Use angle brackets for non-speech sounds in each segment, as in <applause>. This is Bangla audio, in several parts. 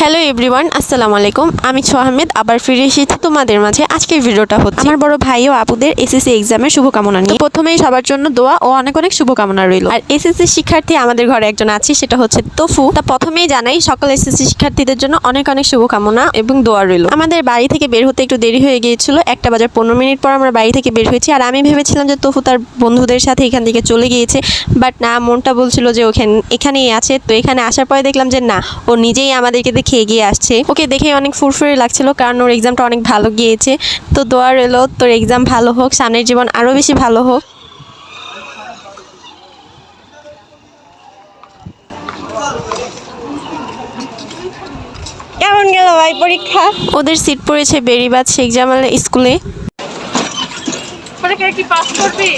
হ্যালো এভরিওয়ান আসসালামু আলাইকুম। আমি ছ আহমেদ আবার ফিরে এসেছি তোমাদের মাঝে। আজকের ভিডিওটা হচ্ছে আমার বড় ভাই ও আপুদের এসএসসি এক্সামের শুভকামনা নিয়ে। প্রথমেই সবার জন্য দোয়া ও অনেক অনেক শুভকামনা রইল। আর এসএসসি শিক্ষার্থী আমাদের ঘরে একজন আছে সেটা হচ্ছে তফু। তা প্রথমেই জানাই সকল এসএসসি শিক্ষার্থীদের জন্য অনেক অনেক শুভকামনা এবং দোয়া রইল। আমাদের বাড়ি থেকে বের হতে একটু দেরি হয়ে গিয়েছিল একটা বাজার পনেরো মিনিট পর আমরা বাড়ি থেকে বের হয়েছি। আর আমি ভেবেছিলাম যে তফু তার বন্ধুদের সাথে এখান থেকে চলে গিয়েছে বাট না মনটা বলছিল যে ওখানে এখানেই আছে। তো এখানে আসার পরে দেখলাম যে না ও নিজেই আমাদেরকে দেখে এগিয়ে আসছে। ওকে দেখে অনেক ফুরফুরে লাগছিল কারণ ওর এক্সামটা অনেক ভালো গিয়েছে। তো দোয়া রইল তোর এক্সাম ভালো হোক সামনের জীবন আরও বেশি ভালো হোক। কেমন গেল ভাই পরীক্ষা? ওদের সিট পড়েছে বেরিবাদ শেখ জামাল স্কুলে। পরীক্ষায় কি পাস করবি?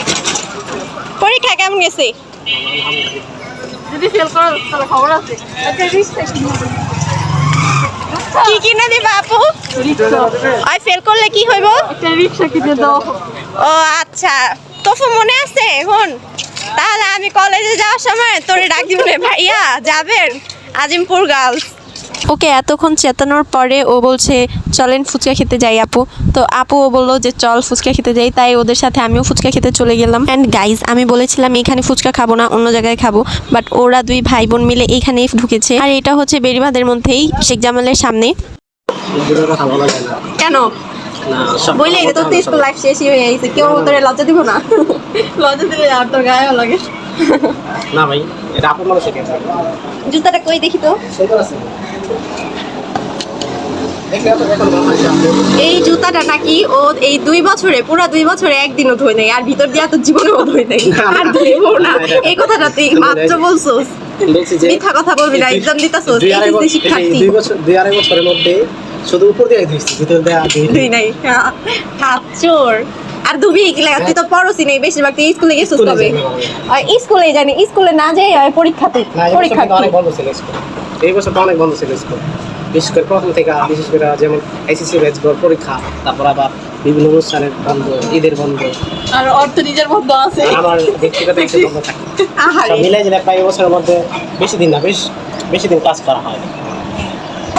পরীক্ষা কেমন গেছে? যদি ফেল করো তাহলে খবর আছে। রিক্সা কি কিনে দিবা আপু? আর ফেল করলে কি হইব? একটা রিক্সা কিনে দাও। ও আচ্ছা। তোফু মনে আছে এখন? তাহলে আমি কলেজে যাওয়ার সময় তোরে ডাক দিব রে ভাইয়া যাবেন? আজিমপুর গার্লস ওকে এতক্ষণ চেতানোর পরে ও বলছে চলেন ফুচকা খেতে যাই আপু। তো আপু ও বলল যে চল ফুচকা খেতে যাই। তাই ওদের সাথে আমিও ফুচকা খেতে চলে গেলাম। অ্যান্ড গাইজ আমি বলেছিলাম এখানে ফুচকা খাব না অন্য জায়গায় খাব। বাট ওরা দুই ভাই বোন মিলে এখানেই ঢুকেছে। আর এটা হচ্ছে বেরিবাদের মধ্যেই শেখ জামালের সামনে। কেন? তো স্কুল লাইফ শেষই হয়ে গেছে। কেউ তোরে লজ্জা দিব না। লজ্জা দিলে আর তোর গায়ে লাগে। না ভাই এটা আপন মানুষের জুতাটা কই দেখি তো? সুন্দর আছে। এই জুতাটা নাকি ও এই দুই বছরে পুরো দুই বছরে একদিনও ধুই নাই আর ভিতর দিয়ে তো জীবনেও ধুই নাই। আর ধুইবো না। এই কথাটা তুই মাত্র বলছোস। মিথ্যা কথা বলবি না এক্সাম দিতাছোস দুই বছর- শিক্ষার্থী। দুই বছর দুই আড়াই বছরের মধ্যে শুধু উপর দিয়ে ধুইছি ভিতর দিয়ে ধুই নাই। হাত চোর। আর কি লাগা? তুই তো পড়োসি নেই বেশিরভাগ তুই স্কুলে গেছিস। আর স্কুলে জানি স্কুলে না যাই আর পরীক্ষাতে না এই পরীক্ষা বছর অনেক বন্ধ ছিল স্কুল। এই বছরটা অনেক বন্ধ ছিল স্কুল। বিশেষ করে প্রথম থেকে বিশেষ করে যেমন আইসিসি ব্যাচগুলোর পরীক্ষা তারপর আবার বিভিন্ন অনুষ্ঠানের বন্ধ ঈদের বন্ধ। আর অর্থ নিজের মধ্যে আছে। আমার ব্যক্তিগত একটু বন্ধ থাকে। সব মিলাই জিলাই প্রায় বছরের মধ্যে বেশি দিন না বেশ বেশি দিন ক্লাস করা হয়।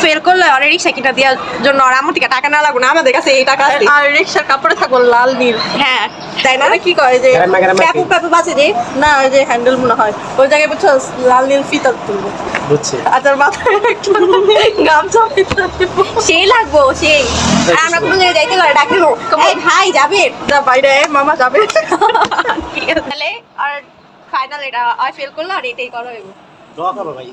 ফেল করলে অনেক রিক্সা কিনা দেওয়ার জন্য আর আমার থেকে টাকা না লাগবে না আমাদের কাছে এই টাকা আছে। আর রিক্সার কাপড়ে থাকব লাল নীল। হ্যাঁ তাই না? মানে কি করে যে প্যাপু প্যাপু বাজে যে না ওই যে হ্যান্ডেল মনে হয় ওই জায়গায় বুঝছ লাল নীল ফিতা তুলবো। বুঝছি। আর তার মাথায় একটা গামছা ফিতা সেই লাগবো সেই। আর আমরা কোনো জায়গায় যাইতে পারে এই ভাই যাবে? যা বাইরে মামা যাবে। তাহলে আর ফাইনাল এটা আর ফেল করল আর এটাই করো দোয়া করো ভাই।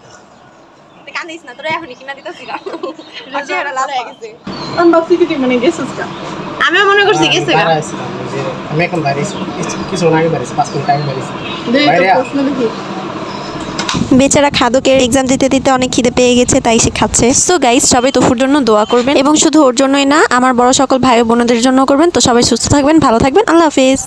তুই কান্দিস না তোরা এখনই কিনা দিতেছি <laughs> চেহারা লাল হয়ে গেছে। আমি ভাবছি কি মানে গেছিস কা আমিও মনে করছি গেছে গা। বাইরে আসছিলাম, ওই যে আমি এখন বাইরে কিছু- কিছুক্ষণ আগে বাইরে পাঁচ মিনিট আগে বাইরে। প্রশ্ন দেখি। বেচারা খাদকের এক্সাম দিতে দিতে অনেক খিদে পেয়ে গেছে তাই সে খাচ্ছে। সো গাইস সবাই তোফুর জন্য দোয়া করবেন। এবং শুধু ওর জন্যই না আমার বড় সকল ভাই ও বোনদের জন্য করবেন। তো সবাই সুস্থ থাকবেন ভালো থাকবেন। আল্লাহ হাফেজ।